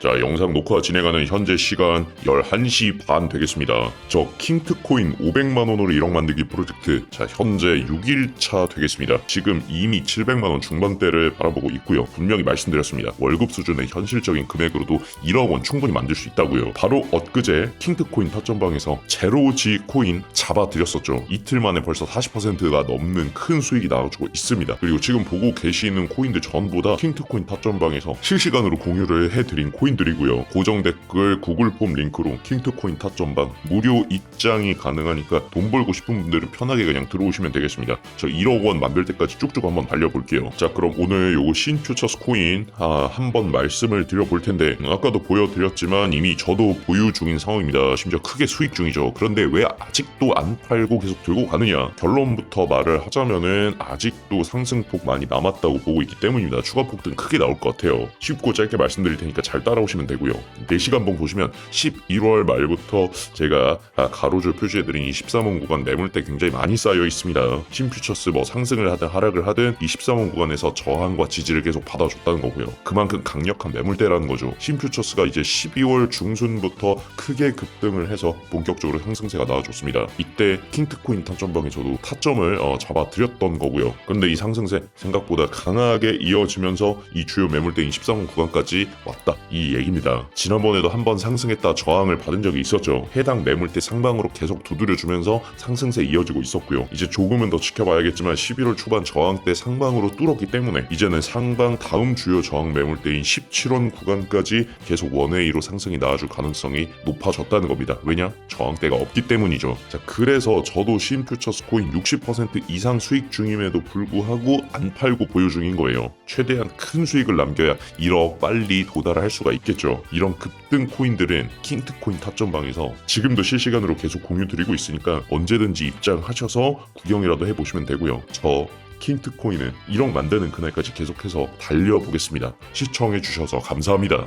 자, 영상 녹화 진행하는 현재 시간 11시 반 되겠습니다. 저 킹트코인 500만원으로 1억 만들기 프로젝트, 자, 현재 6일차 되겠습니다. 지금 이미 700만원 중반대를 바라보고 있고요. 분명히 말씀드렸습니다. 월급 수준의 현실적인 금액으로도 1억 원 충분히 만들 수 있다고요. 바로 엊그제 킹트코인 타점방에서 제로지 코인 잡아드렸었죠. 이틀 만에 벌써 40%가 넘는 큰 수익이 나와주고 있습니다. 그리고 지금 보고 계시는 코인들 전부 다 킹트코인 타점방에서 실시간으로 공유를 해드린 코인 들이고요. 고정 댓글 구글 폼 링크로 킹트코인 타점방 무료 입장이 가능하니까 돈 벌고 싶은 분들은 편하게 그냥 들어오시면 되겠습니다. 저 1억 원 만들 때까지 쭉쭉 한번 달려볼게요. 자 그럼 오늘 요거 신퓨처스 코인 아, 한번 말씀을 드려볼 텐데 음, 아까도 보여드렸지만 이미 저도 보유 중인 상황입니다. 심지어 크게 수익 중이죠. 그런데 왜 아직도 안 팔고 계속 들고 가느냐? 결론부터 말을 하자면은 아직도 상승폭 많이 남았다고 보고 있기 때문입니다. 추가 폭등 크게 나올 것 같아요. 쉽고 짧게 말씀드릴 테니까 잘 따라 오시면 되고요. 4시간봉 보시면 11월 말부터 제가 아, 가로줄 표시해드린 이 13원 구간 매물대 굉장히 많이 쌓여 있습니다. 신퓨처스 뭐 상승을 하든 하락을 하든 이 13원 구간에서 저항과 지지를 계속 받아줬다는 거고요. 그만큼 강력한 매물대라는 거죠. 신퓨처스가 이제 12월 중순부터 크게 급등을 해서 본격적으로 상승세가 나와줬습니다. 이때 킹트코인 타점방에서도 타점을 어, 잡아드렸던 거고요. 그런데 이 상승세 생각보다 강하게 이어지면서 이 주요 매물대인 13원 구간까지 왔다 이 얘기입니다. 지난번에도 한번 상승했다 저항을 받은 적이 있었죠. 해당 매물대 상방으로 계속 두드려주면서 상승세 이어지고 있었고요. 이제 조금은 더 지켜봐야겠지만 11월 초반 저항대 상방으로 뚫었기 때문에 이제는 상방 다음 주요 저항 매물대인 17원 구간까지 계속 원웨이로 상승이 나와줄 가능성이 높아졌다는 겁니다. 왜냐? 저항대가 없기 때문이죠. 자, 그래서 저도 신퓨처스 코인 60% 이상 수익 중임에도 불구하고 안 팔고 보유 중인 거예요. 최대한 큰 수익을 남겨야 1억 빨리 도달할 수가 있겠죠. 이런 급등 코인들은 킹트코인 타점방에서 지금도 실시간으로 계속 공유 드리고 있으니까 언제든지 입장하셔서 구경이라도 해보시면 되고요. 저 킹트코인은 1억 만드는 그날까지 계속해서 달려보겠습니다. 시청해주셔서 감사합니다.